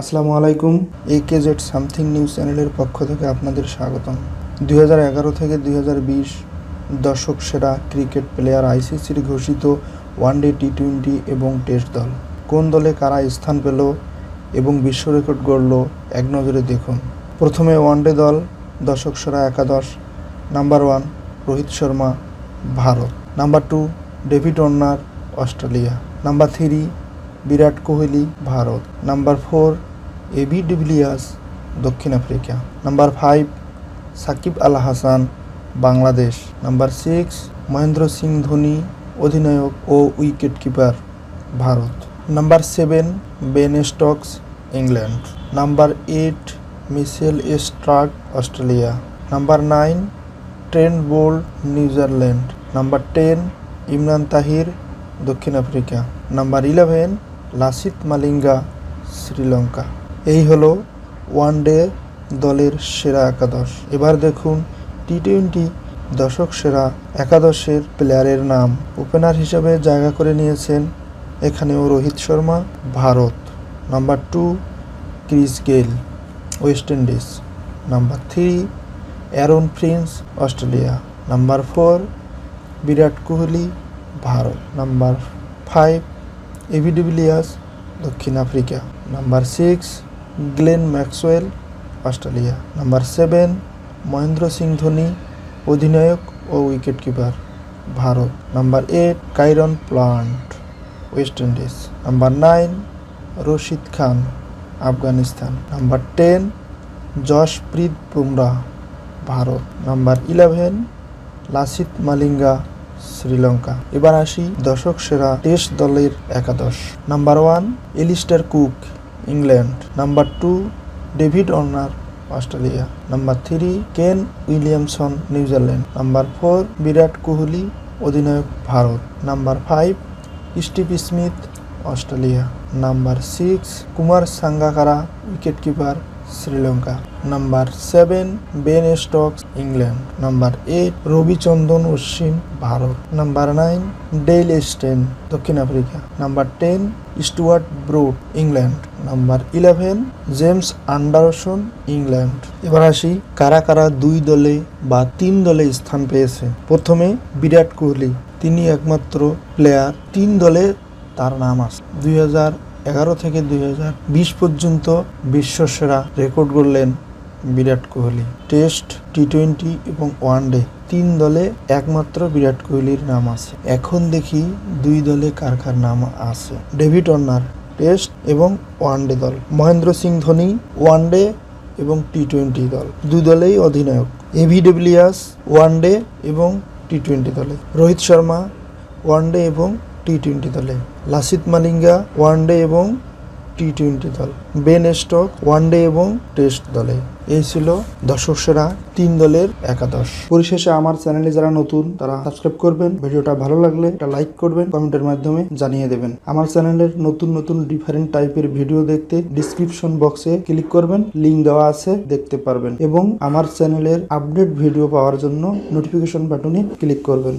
আসসালামু আলাইকুম A K Z something news চ্যানেলের পক্ষ থেকে আপনাদের স্বাগতম। দুই হাজার এগারো থেকে দুই হাজার বিশ দশক সেরা ক্রিকেট প্লেয়ার আইসিসির ঘোষিত ওয়ানডে টি টোয়েন্টি এবং টেস্ট দল। কোন দলে কারা স্থান পেল এবং বিশ্ব রেকর্ড গড়ল, এক নজরে দেখুন। প্রথমে ওয়ানডে দল, দশক সেরা একাদশ। Number one, Rohit Sharma, Bharat. Number two, David Warner Australia. Number three Virat Kohli, Bharat. Number four AB de Villiers দক্ষিণ Africa. Number five, Shakib Al Hasan, Bangladesh. Number six, Mahendra Singh Dhoni, অধিনায়ক ও wicket keeper, Bharat. Number seven, Ben Stokes, England. Number eight, Mitchell Starc, Australia. Number nine Trent Boult New Zealand. Number ten, Imran Tahir, দক্ষিণ Africa. Number eleven Lasith Malinga, Sri Lanka. এই হলো one day দলের সেরা একাদশ। এবার দেখুন T twenty দশক সেরা একাদশের প্লেয়ারের নাম। ওপেনার হিসেবে জায়গা করে নিয়েছেন এখানেও Rohit Sharma, Bharat. Number two, Chris Gayle West Indies. Number three, Aaron Finch Australia. Number four, Virat Kohli, Bharat. Number five de Villiers দক্ষিণ Africa number six Glenn Maxwell Australia number seven Mahendra Singh Dhoni অধিনায়ক ও wicket keeper Bharat number eight Kieron Pollard West Indies number nine Rashid Khan Afghanistan number ten Jasprit Bumrah Bharat number eleven Lasith Malinga Sri Lanka. এবার আসি দশক সেরা test দলের একাদশ। Number one Alastair Cook England number two David Warner Australia number three Kane Williamson New Zealand number four Virat Kohli অধিনায়ক Bharat. Number five Steve Smith Australia number six Kumar Sangakkara wicket keeper Sri Lanka. Number seven, Ben Stokes, England. Number eight, Ravichandran Ashwin, Bharat. Number nine, Dale Steyn, দক্ষিণ Africa. Number ten, Stuart Broad, England. Number eleven, James Anderson, England. এবার আসি কারা কারা দুই দলে বা তিন দলে স্থান পেয়েছে। প্রথমে বিরাট কোহলি। তিনি একমাত্র প্লেয়ার তিন দলে তার নাম আছে। দুই হাজার এগারো থেকে দুই হাজার বিশ পর্যন্ত বিশ্বসেরা রেকর্ড করলেন Virat Kohli. Test T twenty এবং ওয়ানডে তিন দলে একমাত্র বিরাট কোহলির নাম আছে। এখন দেখি দুই দলে কার কার নাম আছে। ডেভিড অর্নার টেস্ট এবং ওয়ানডে দল। মহেন্দ্র সিং ধোনি ওয়ানডে এবং টি টোয়েন্টি দল। দুই দলেই অধিনায়ক। এভি ডেভিলিয়ার্স ওয়ানডে এবং টি টোয়েন্টি দলে। রোহিত শর্মা ওয়ানডে এবং টি টোয়েন্টি দলে। লাসিত মালিঙ্গা ওয়ানডে এবং টি টোয়েন্টি দল। বেন স্টক ওয়ানডে এবং টেস্ট দলে। এই ছিল দর্শক সেরা তিন দলের একাদশ। পরিশেষে আমার চ্যানেলে যারা নতুন, তারা সাবস্ক্রাইব করবেন। ভিডিওটা ভালো লাগলে একটা লাইক করবেন, কমেন্টের মাধ্যমে জানিয়ে দেবেন। আমার চ্যানেলের নতুন নতুন ডিফারেন্ট টাইপের ভিডিও দেখতে ডিসক্রিপশন বক্সে ক্লিক করবেন। লিঙ্ক দেওয়া আছে, দেখতে পারবেন। এবং আমার চ্যানেলের আপডেট ভিডিও পাওয়ার জন্য নোটিফিকেশন বাটনে ক্লিক করবেন।